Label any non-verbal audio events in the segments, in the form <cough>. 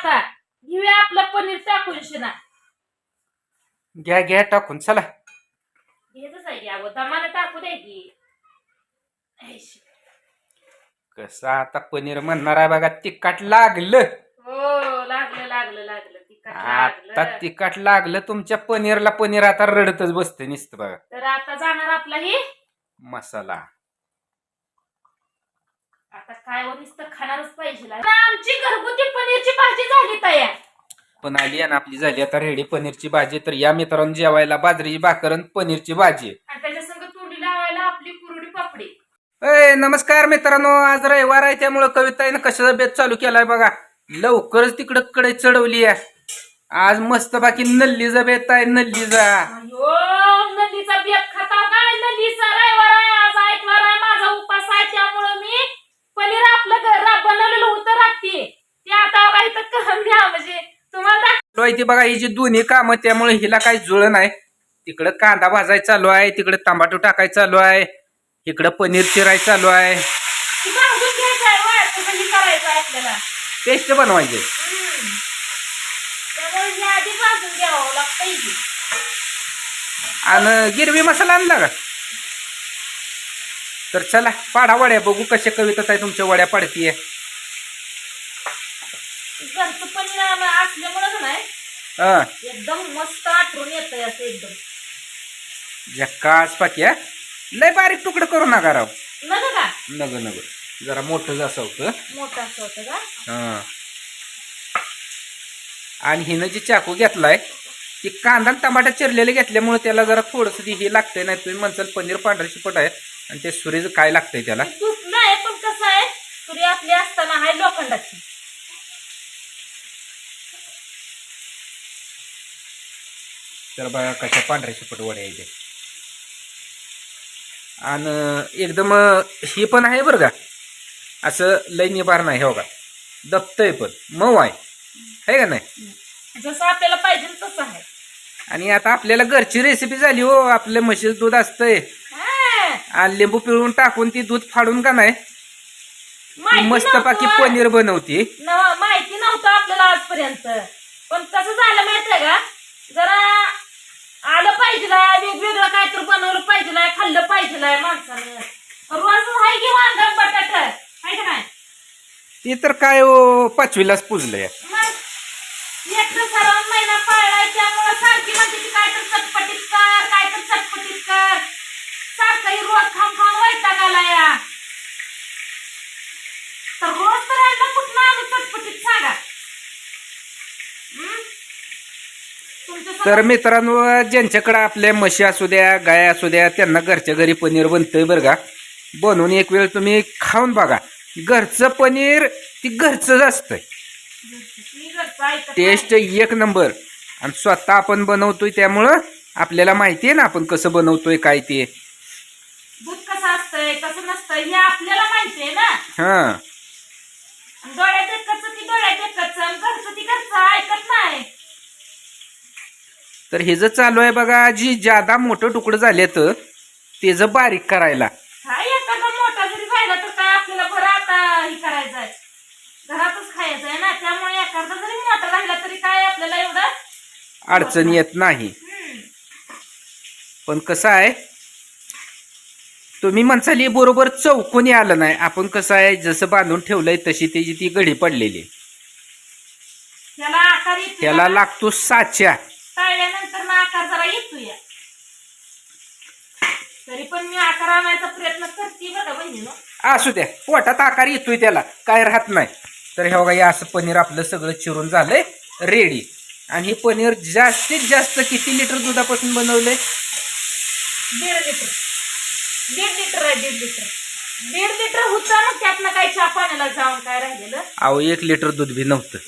आता घेऊया आपलं पनीर टाकून शिना. घ्या घ्या टाकून चला. घेतच आहे टाकू दे की. ऐश. कसं आता पनीर म्हणणार आहे बघा तिखट लागलं. हो लागलं लागलं लागलं तिखट आता लागलं तिखट लागलं तुमच्या पनीरला पनीर आता रडतच बसते नुसतं बघा. तर आता जाणार आपला ही? मसाला. आता काय व नुसतं खाणारच पाहिजे आता आमची घरगुती पनीरची भाजी झाली तयार. पण आली आणि आपली झाली. आता रेडी पनीरची भाजी. तर या मित्रांनो जेवायला बाजरीची भाकर आणि पनीरची भाजी. आणि त्याच्या संग तोंडी लावायला आपली कुरडी पापडी. ए नमस्कार मित्रांनो. आज रविवार आहे. त्यामुळं कविताईनं कशाचा बेत चालू केलाय बघा. लवकरच तिकडं कडे चढवली आहे. आज मस्त बाकी नल्लीचा बेत आहे नल्लीचा. आपलं घर बनवलेलं होतं रात्री ते आता बघा इथं करून घ्या म्हणजे तुम्हाला ती बघा ही जी दोन्ही कामं त्यामुळे हिला काही जुळ नाही. तिकडं कांदा भाजायचा चालू आहे तिकडे टमाटो टाकायचा चालू आहे इकडं पनीर चिरायचं चालू आहे. पेस्ट बनवायचे. आणि गिरवी मसाला आणला का? तर चला पाडा वड्या बघू कशा कविता आहे तुमच्या वड्या पाडतीये. घरचं पनीर आम- असल्यामुळं का नाही. हा. एकदम मस्त आठवण येतंय असं एकदम. झक्कास पाक्या लय बारीक तुकडं करू नका राव. नका का? नग नग. जरा मोठं असं होतं. मोठं असं होतं का? हा. आणि हिनं जे चाकू घेतलाय ती कांदा आणि टमाटा चिरलेले घेतल्यामुळे त्याला जरा थोडस हे लागतंय नाही तुम्ही म्हणसाल पनीर पांढरा शिपट आहे. आणि ते सुरीचं काय लागतंय त्याला? तूप नाही पण कसं आहे तुरी आपली असताना हाय लोखंडाची. तर बघा कशा पांढऱ्या शिपट वड्या येते आणि एकदम ही पण आहे बरं का? असं लय निभार नाही हो का? दबतंय पण मऊ आहे. है का नाही? जसं आपल्याला पाहिजे तसं आहे. आणि आता आपल्याला घरची रेसिपी झाली हो आपल्या म्हशीचं दूध असतंय. आणि लिंबू पिळून टाकून ती दूध फाडून का नाही? माहिती मस्तपैकी नव्हतं. पनीर बनवते. नव- माहिती नव्हतं आपल्याला आजपर्यंत. पण कसं झालं माहितीये का? जरा आलं पाहिजे वेगवेगळं काय तर बनवलं पाहिजे खाल्लं पाहिजे माणसानं. रोज हाय की वांगा बटाट? हाय का नाही? ती तर काय हो पाचवीलाच पुजलंय. मग एकटं सर्व महिना पाळलाय त्यामुळं सारखी म्हणते की काय तर चटपटीत कर काय तर चटपटीत कर. सारखंही रोज खाऊन खाऊन वैताग आला या. तर रोज तर यांना चटपटीत सांगा. तर मित्रांनो ज्यांच्याकडे आपल्या म्हशी असू द्या गाय असू द्या त्यांना घरच्या घरी पनीर बनतंय बरं का. बनवून एक वेळ तुम्ही खाऊन बघा. घरचं पनीर ती घरचंच असतंय. टेस्ट. एक नंबर. आणि स्वतः आपण बनवतोय त्यामुळं आपल्याला माहिती आहे ना आपण कसं बनवतोय काय ते. दूध कसं असतंय कसं नसतंय हे आपल्याला माहिती आहे ना. हां. डोळ्यात एकच ती डोळ्यात एकच घरचं ती घरचं ऐकत नाही. तर हे जर चालू आहे बघा जी जादा मोठं तुकडं झाले तर ते जर बारीक करायला. एखादा मोठा जरी राहिला तर काय आपल्याला बरं आता हे करायचं आहे? घरातच खायचं आहे ना त्यामुळे एखादा जरी मोठा राहिला तरी काय आपल्याला एवढं अडचण येत नाही. हम्म, पण कसं आहे तुम्ही म्हणसाली बरोबर चौकोनी आलं नाही. आपण कसं आहे जसं बांधून ठेवलंय तशी त्याची ती गडी पडलेली. त्याला लागतो साच्या. असू द्या. पोटात आकार येतोय त्याला. काय राहत नाही. तर हे बघा असं पनीर आपलं सगळं चिरून झालंय रेडी आणि हे पनीर जास्तीत जास्त किती लिटर दुधापासून बनवलंय? दीड लिटर दीड लिटर आहे दीड लिटर. दीड लिटर होतं मग त्यातनं काही चहा पाण्याला जाऊन काय राहिलेलं? अहो एक लिटर दूध बी नव्हतं.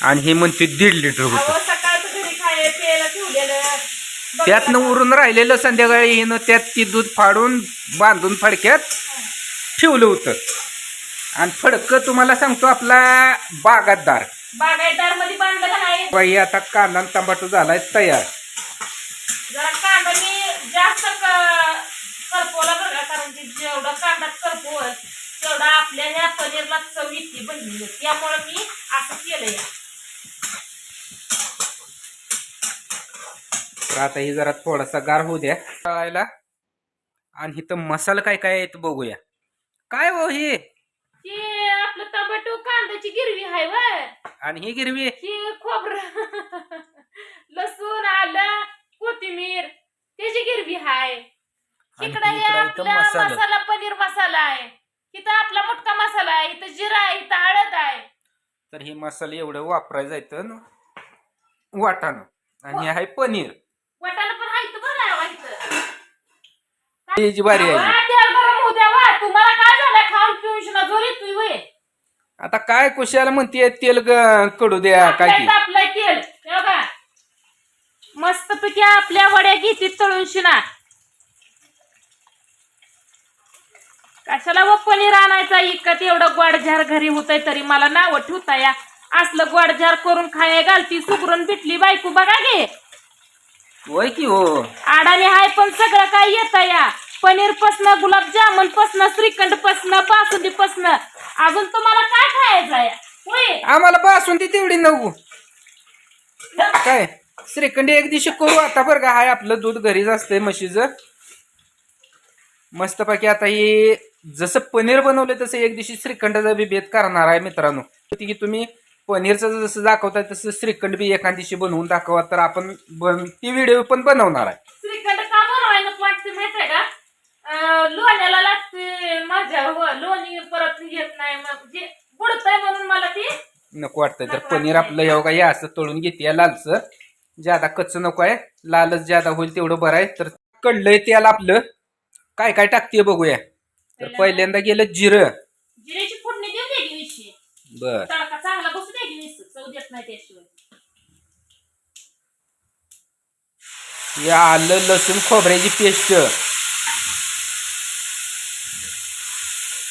आणि हे म्हणते दीड लिटर होतं. अहो सकाळचं घरी खाय प्यायला ठेवलेलं. त्यातनं उरून राहिलेलं संध्याकाळी हिनं त्यात ती दूध फाडून बांधून फडक्यात ठेवलं होतं. आणि फडकं तुम्हाला सांगतो आपला बागातदार बागायतदारमध्ये बांधलं का नाही? बाई आता कांदा आणि टमाटो झालाय तयार. जरा कांदा मी जास्त क- करपवला बघा कारण की जेवढा कांदा करपवल तेवढा आपल्या ह्या पनीरला चव येते बहिणी त्यामुळे मी असं केलंय. तर आता ही जरा थोडासा गार होऊ द्या. तळायला आणि इथं मसाला काय काय आहे ते बघूया. काय हो हे? आपलं टोमॅटो कांद्याची गिरवी आहे व आणि ही गिरवी? ही खोबरं. <laughs> लसूण आलं कोथिंबीर त्याची गिरवी आहे इकडं इथं आपला मसाला. पनीर मसाला आहे. इथं आपला मुटका मसाला आहे. इथं जिरा आहे इथं हळद आहे. तर हे मसाले एवढं वापरायचं येतं ना वाटाणं. आणि हे आहे पनीर. वाटाणा पण आहे इथं बरं आहे इथं. ही जी बारी आहे. वा, तेल गरम होऊ द्या वा तुम्हाला काय झालं? खाऊन पिऊन शिना जोरी तू वे आता काय कुशाला म्हणते तेल ग- कडू द्या काय आपलं तेल. हे बघा. मस्त पैकी आपल्या वड्या घेते तळून शिना. कशाला व पनीर आणायचा? इकत एवढं गोडझार घरी होतंय तरी मला नाव ठेवता या. असलं गोडझार करून खाया घालती सुकरून पिटली बायको बघा गे. होय की हो. आडाने हाय पण सगळं काय येत या. पनीर पसनं गुलाबजामुन पसनं श्रीखंड पसनं बासुंदी पसनं. अजून तुम्हाला काय खायचं आहे? होय. आम्हाला बासुंदी तेवढी नको. काय? श्रीखंड एक दिवशी करू आता बरं का? हाय आपलं दूध घरीच असतंय म्हशीचं. मस्तपैकी आता ही जसं पनीर बनवलं तसं एक दिवशी श्रीखंडाचा बी बेत करणार आहे मित्रांनो. की तुम्ही पनीरचं जसं दाखवताय तसं श्रीखंड बी एका दिवशी बनवून दाखवा तर आपण बन ती व्हिडिओ पण बनवणार आहे. श्रीखंड का बनवाय नको वाटते माहितीये का? अं, लोण्याला लागते माझ्या लोणी परत येत नाही मग जे बुडतंय म्हणून मला ती नको वाटतंय. तर पनीर आपलं एवढं या असं तळून घेते लालसर ज्यादा कच्चं नको आहे लालच ज्यादा होईल तेवढं बरं आहे. तर कडलंय त्याला आपलं. काय काय टाकते बघूया. तर पहिल्यांदा गेलं जिरं. जिऱ्याची फोडणी देऊ दे की विषयी बर. तडका चांगला बसू दे की वीस चव देत नाही त्याशिवाय. हे आलं लसूण खोबऱ्याची पेस्ट.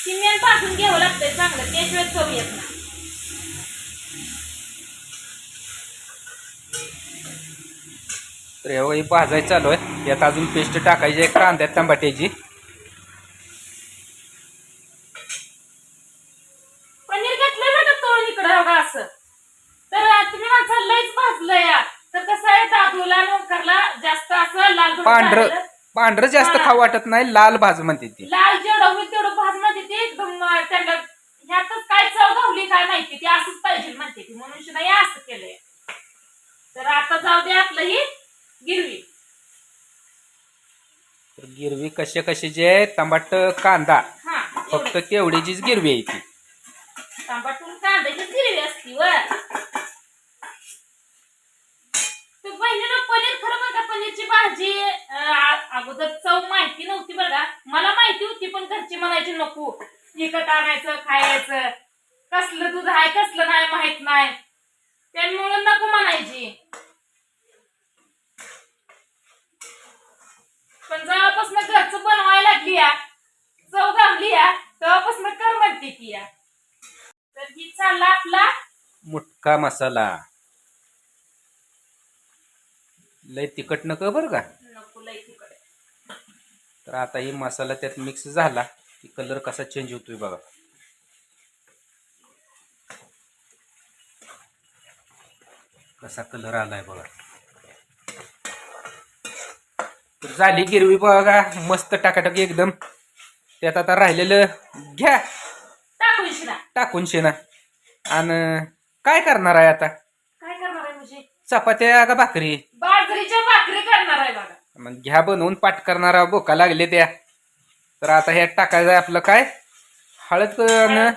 सिमेंट टाकून घ्यावं लागतंय चांगलं. त्याशिवाय चव येत नाही. तर हे बघा, हे भाजायचं चालू आहे. यात अजून पेस्ट टाकायची आहे कांद्या टमाट्याची पनीर घेतलंय बरं का तोडून इकडं बघा असं तर तुम्ही माणसाला लईच भाजलं या तर कसं आहे दादूला नोकरला जास्त भडक पांढरं. पांढरं जास्त हा. खाऊ वाटत नाही लाल भाज म्हणते ती. लाल जेवढं होईल तेवढं भाजणं देते एकदम अं, त्यांना ह्यातच काय चव घावली काय माहिती? ती असंच पाहिजे म्हणते ती. म्हणून शिना हे असं केलंय. तर आता जाऊ दे आपलं ही गिरवी. तर गिरवी कशा कशाची आहे टमाट कांदा. हा फक्त तेवढीचीच गिरवी आहे ती. तांबाटून कांद्याची गिरवी असती वर तर बहिणीनं पनीर खरं बरं का पनीरची भाजी अगोदर चव माहिती नव्हती बरं का? मला माहिती होती पण घरची म्हणायची नको विकत आणायचं खायचं. कसलं दूध आहे कसलं नाही माहीत नाही. त्यामुळे नको म्हणायची. पण जेव्हापासून घरचं बनवायला लागली या चव घालली या तेव्हापासून कर म्हणते ती या. तर ही चालला आपला मुटका मसाला. लय तिखट नको बरं का? तर आता ही मसाला त्यात मिक्स झाला की कलर कसा चेंज होतोय बघा. कसा कलर आलाय बघा. तर झाली गिरवी बघा मस्त टाकाटाकी एकदम. त्यात आता राहिलेलं घ्या. टाकून शेना. आणि काय करणार आहे आता? काय करणार आहे म्हणजे? चपात्या का भाकरी? बाजरीच्या भाकरी करणार आहे बघा. मग घ्या बनवून पाठ करणारा बोका लागले त्या. तर आता ह्यात टाकायचं आहे आपलं काय? हळद न? हळद.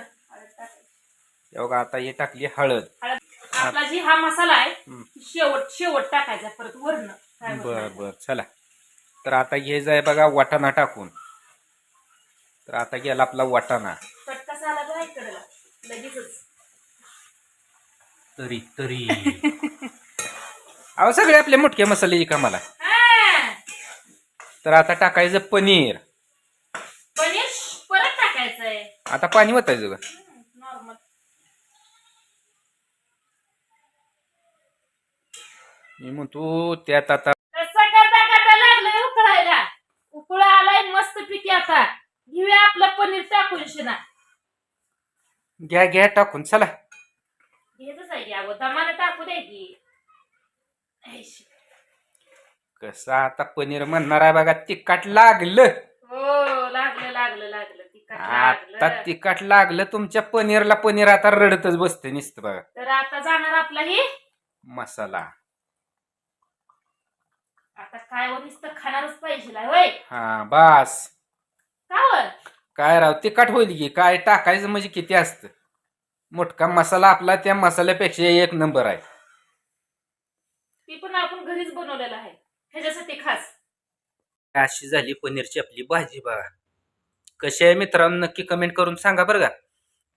टाकायची. बघा आता हे टाकली हळद. हळद. आपला जी हा मसाला आहे. शेवट शेवट टाकायचा परत वरण. बर? बर चला. तर आता घ्यायचं आहे बघा वाटाणा टाकून. तर आता गेला आपला वाटाणा. कट कसा आला तर इकडला लगेचच. तरी तरी. <laughs> अहो सगळे आपले मोठे मसाले कामाला हा. तर आता टाकायचं पनीर. पनीर परत टाकायचं आहे आता पाणी ओतायचं का नॉर्मल मी म्हणतो त्यात आता कसं करता करता लागलंय उकळायला उकळ आलाय मस्त पिकी आता. घेऊया आपलं पनीर टाकून शिना. घ्या घ्या टाकून चला. हेच आहे की अगो दमाने टाकू दे की. कसं आता पनीर म्हणणार आहे बघा तिखट लागलं. हो लागलं लागलं लागलं. तिखट आता लागलं. तिखट लागलं तुमच्या पनीरला पनीर आता रडतच बसते नुसतं बघा. तर आता जाणार आपला ही? मसाला. आता काय नुसतं खाणारच पाहिजे होय? हा बास. काय राव तिखट होईल की? काय टाकायचं म्हणजे किती असतं? मोठका मसाला आपला त्या मसाल्यापेक्षा एक नंबर आहे. ती पण आपण घरीच बनवलेलं आहे. ह्याच्यासाठी खास. अशी झाली पनीरची आपली भाजी बघा. कशी आहे मित्रांनो नक्की कमेंट करून सांगा बरं का.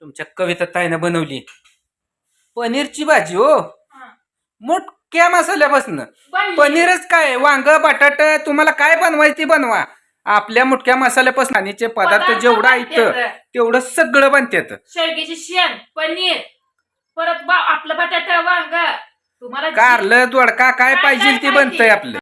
तुमच्या कविता ताईनं बनवली. पनीरची भाजी हो. मोठक्या मसाल्यापासून. पनीरच काय वांग बटाट तुम्हाला काय बनवायचं ते बनवा. आपल्या मुठक्या मसाल्यापासून आणीचे पदार्थ जेवढं ऐकतं. तेवढं सगळं बनतात शेवग्याची शेण पनीर परत आपलं बटाटा वांग तुम्हाला कारलं दोडका काय काय पाहिजे ते? बनतंय आपलं